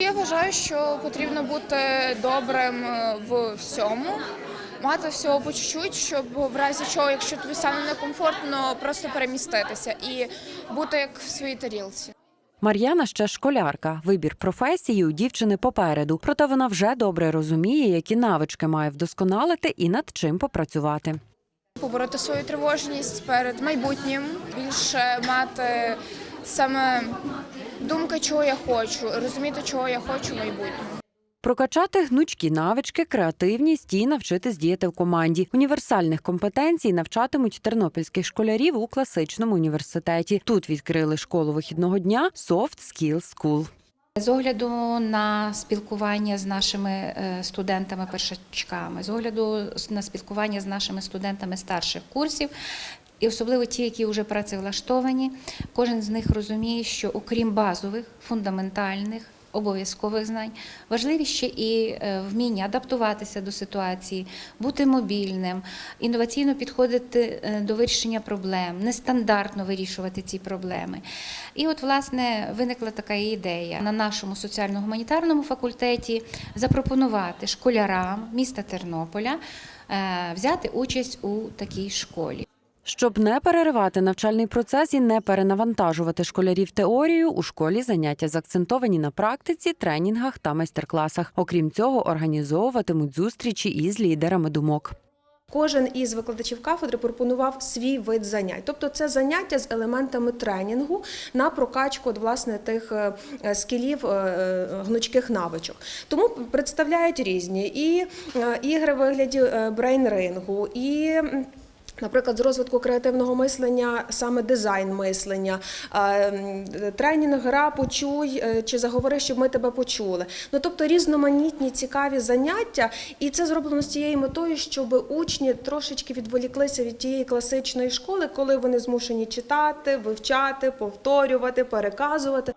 Я вважаю, що потрібно бути добрим е, в всьому, мати всього по чуть-чуть, щоб в разі чого, якщо тобі стане некомфортно, просто переміститися і бути як в своїй тарілці. Мар'яна ще школярка. Вибір професії у дівчини попереду. Проте вона вже добре розуміє, які навички має вдосконалити і над чим попрацювати. Побороти свою тривожність перед майбутнім, більше мати саме думка, чого я хочу, розуміти, чого я хочу в майбутньому. Прокачати гнучкі навички, креативність і навчитись діяти в команді. Універсальних компетенцій навчатимуть тернопільських школярів у класичному університеті. Тут відкрили школу вихідного дня Soft Skills School. З огляду на спілкування з нашими е, студентами-першачками, з огляду на спілкування з нашими студентами старших курсів, і особливо ті, які вже працевлаштовані, кожен з них розуміє, що окрім базових, фундаментальних, обов'язкових знань, важливі ще і е, вміння адаптуватися до ситуації, бути мобільним, інноваційно підходити е, до вирішення проблем, нестандартно вирішувати ці проблеми. І от, власне, виникла така ідея на нашому соціально-гуманітарному факультеті запропонувати школярам міста Тернополя е, взяти участь у такій школі. Щоб не переривати навчальний процес і не перенавантажувати школярів теорією, у школі заняття заакцентовані на практиці, тренінгах та майстер-класах. Окрім цього, організовуватимуть зустрічі із лідерами думок. Кожен із викладачів кафедри пропонував свій вид занять, тобто це заняття з елементами тренінгу на прокачку от, власне тих е, е, скілів е, гнучких навичок. Тому представляють різні і ігри в вигляді брейн-рингу, і Наприклад, з розвитку креативного мислення, саме дизайн мислення, е, тренінг, гра, почуй е, чи заговори, щоб ми тебе почули. Ну тобто різноманітні цікаві заняття, і це зроблено з тією метою, щоб учні трошечки відволіклися від тієї класичної школи, коли вони змушені читати, вивчати, повторювати, переказувати.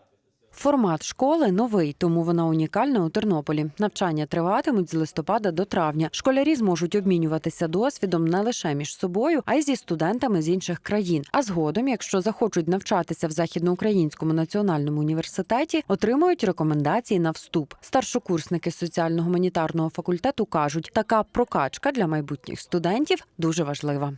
Формат школи новий, тому вона унікальна у Тернополі. Навчання триватимуть з листопада до травня. Школярі зможуть обмінюватися досвідом не лише між собою, а й зі студентами з інших країн. А згодом, якщо захочуть навчатися в західноукраїнському національному університеті, отримують рекомендації на вступ. Старшокурсники соціально-гуманітарного факультету кажуть, така прокачка для майбутніх студентів дуже важлива.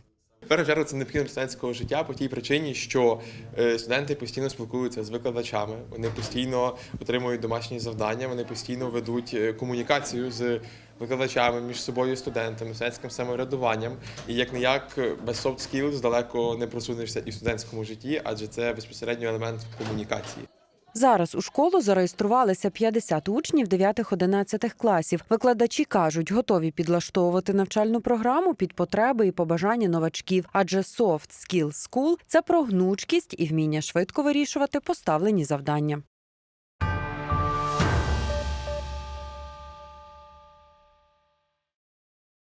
Першу чергу це необхідність студентського життя по тій причині, що е, студенти постійно спілкуються з викладачами, вони постійно отримують домашні завдання, вони постійно ведуть е, комунікацію з викладачами між собою, студентами, студентським самоврядуванням. І як не як без soft skills далеко не просунешся і в студентському житті, адже це безпосередньо елемент комунікації. Зараз у школу зареєструвалися 50 учнів 9-11 класів. Викладачі кажуть, готові підлаштовувати навчальну програму під потреби і побажання новачків. Адже Soft Skill School – це про гнучкість і вміння швидко вирішувати поставлені завдання.